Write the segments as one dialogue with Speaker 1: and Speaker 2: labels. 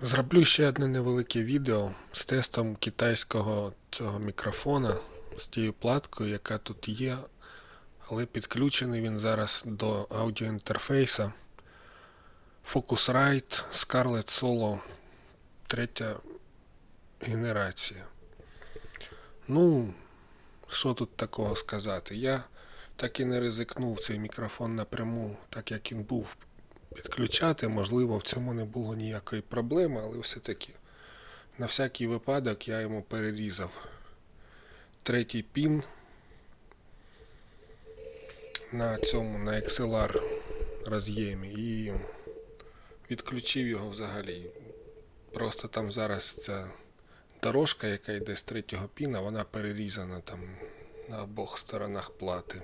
Speaker 1: Зроблю ще одне невелике відео з тестом китайського цього мікрофона з тією платкою, яка тут є, але підключений він зараз до аудіоінтерфейса Focusrite Scarlett Solo третя генерація. Ну, що тут такого сказати? Я так і не ризикнув цей мікрофон напряму, так як він був підключати. Можливо, в цьому не було ніякої проблеми, але все-таки на всякий випадок я йому перерізав третій пін на цьому, на XLR роз'ємі і відключив його взагалі. Просто там зараз ця дорожка, яка йде з третього піна, вона перерізана там на обох сторонах плати.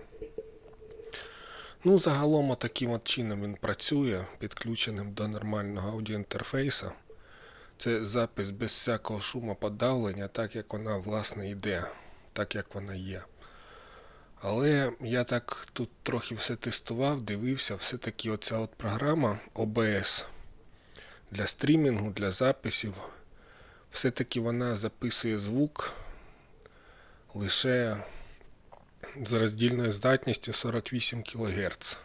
Speaker 1: Ну, загалом таким от чином він працює, підключеним до нормального аудіоінтерфейса. Це запис без всякого шумоподавлення, так як вона власне йде, так як вона є. Але я так тут трохи все тестував, дивився, все-таки оця от програма OBS для стрімінгу, для записів, все-таки вона записує звук лише з роздільною здатністю 48 кГц.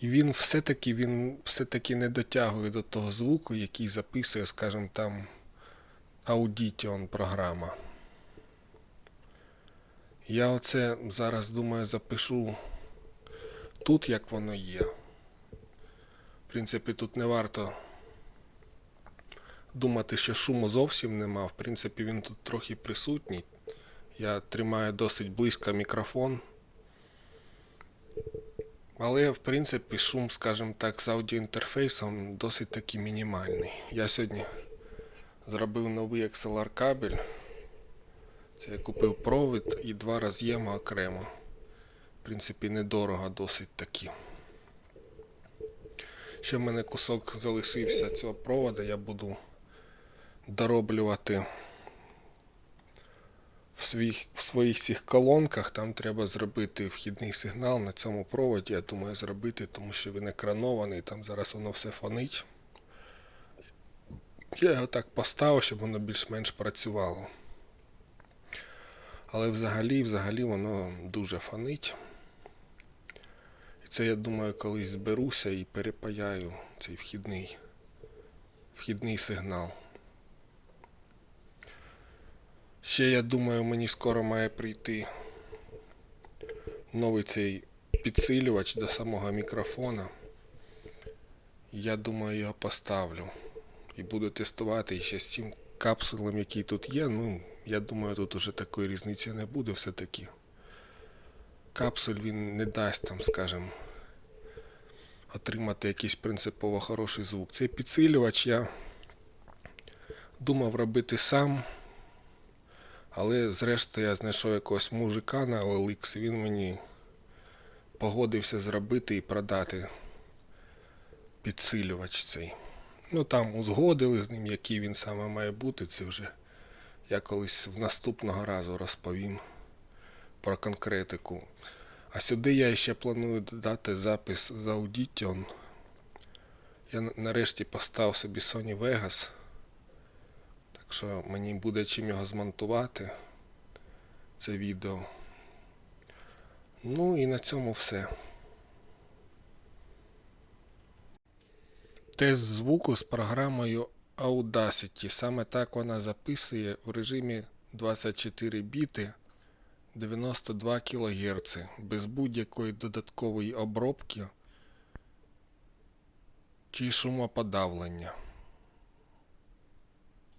Speaker 1: І він все-таки він все-таки не дотягує до того звуку, який записує, скажімо, там Audition програма. Я оце зараз думаю запишу тут, як воно є. В принципі, тут не варто думати, що шуму зовсім нема. В принципі, він тут трохи присутній. Я тримаю досить близько мікрофон. Але, в принципі, шум, скажімо так, з аудіоінтерфейсом досить таки мінімальний. Я сьогодні зробив новий XLR кабель. Це я купив провід і два роз'єми окремо. В принципі, недорого досить таки. Ще в мене кусок залишився цього провода, я буду дороблювати в, своїх, в своїх цих колонках. Там треба зробити вхідний сигнал на цьому проводі. Я думаю, зробити, тому що він екранований, там зараз воно все фонить. Я його так поставив, щоб воно більш-менш працювало. Але взагалі, взагалі воно дуже фонить. І це, я думаю, колись зберуся і перепаяю цей вхідний, вхідний сигнал. Ще, я думаю, мені скоро має прийти новий цей підсилювач до самого мікрофона. Я думаю, його поставлю. І буду тестувати ще з тим капсулом, який тут є. Ну, я думаю, тут уже такої різниці не буде все-таки. Капсуль він не дасть там, скажімо, отримати якийсь принципово хороший звук. Цей підсилювач я думав робити сам. Але зрештою я знайшов якогось мужика на OLX, він мені погодився зробити і продати підсилювач цей. Ну там узгодили з ним, який він саме має бути. Це вже я колись в наступного разу розповім про конкретику. А сюди я ще планую додати запис з Audition. Я нарешті поставив собі Sony Vegas. Що мені буде чим його змонтувати. Це відео. Ну і на цьому все. Тест звуку з програмою Audacity. Саме так вона записує в режимі 24 біти 92 кГц без будь-якої додаткової обробки чи шумоподавлення.